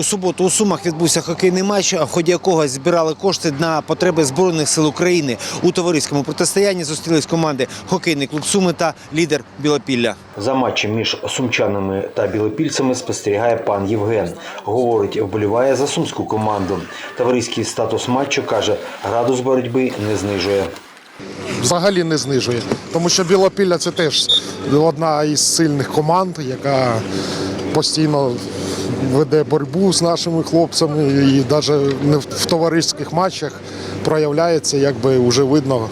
У суботу у Сумах відбувся хокейний матч, в ході якого збирали кошти на потреби Збройних сил України. У товариському протистоянні зустрілись команди хокейний клуб Суми та лідер Білопілля. За матчем між сумчанами та білопільцями спостерігає пан Євген. Говорить, вболіває за сумську команду. Товариський статус матчу каже, градус боротьби не знижує. взагалі не знижує. Тому що Білопілля це теж одна із сильних команд, яка постійно веде боротьбу з нашими хлопцями і навіть в- товариських матчах проявляється, якби вже видно,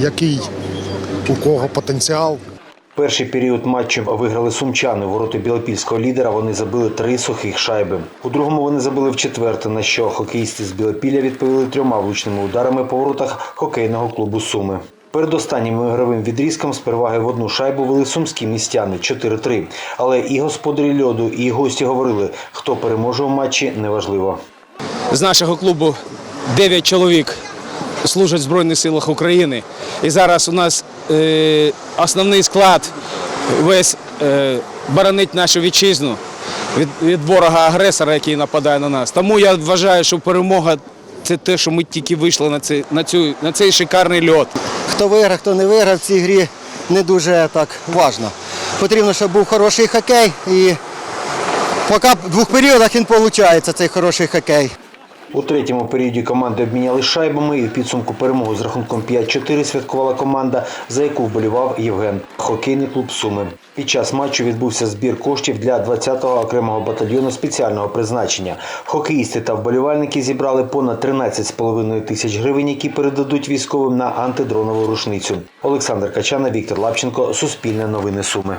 який у кого потенціал. Перший період матчу виграли сумчани. Вороти білопільського лідера вони забили три сухих шайби. У другому вони забили в четверте, на що хокеїсти з Білопілля відповіли трьома влучними ударами по воротах хокейного клубу Суми. Перед останнім ігровим відрізком з переваги в одну шайбу вели сумські містяни 4-3. Але і господарі льоду, і гості говорили, хто переможе у матчі, неважливо. з нашого клубу 9 чоловік служать в Збройних силах України. І зараз у нас е, основний склад весь е, боронить нашу вітчизну від, від ворога-агресора, який нападає на нас. Тому я вважаю, що перемога це те, що ми тільки вийшли на цей, на цю, на цей шикарний льот. Хто виграв, хто не виграв в цій грі не дуже так важно. Потрібно, щоб був хороший хокей і поки в двох періодах він виходить, цей хороший хокей. У третьому періоді команди обміняли шайбами і в підсумку перемогу з рахунком 5-4 святкувала команда, за яку вболівав Євген. Хокейний клуб Суми. Під час матчу відбувся збір коштів для 20-го окремого батальйону спеціального призначення. Хокеїсти та вболівальники зібрали понад 13,5 тисяч гривень, які передадуть військовим на антидронову рушницю. Олександр Качана, Віктор Лапченко, Суспільне новини Суми.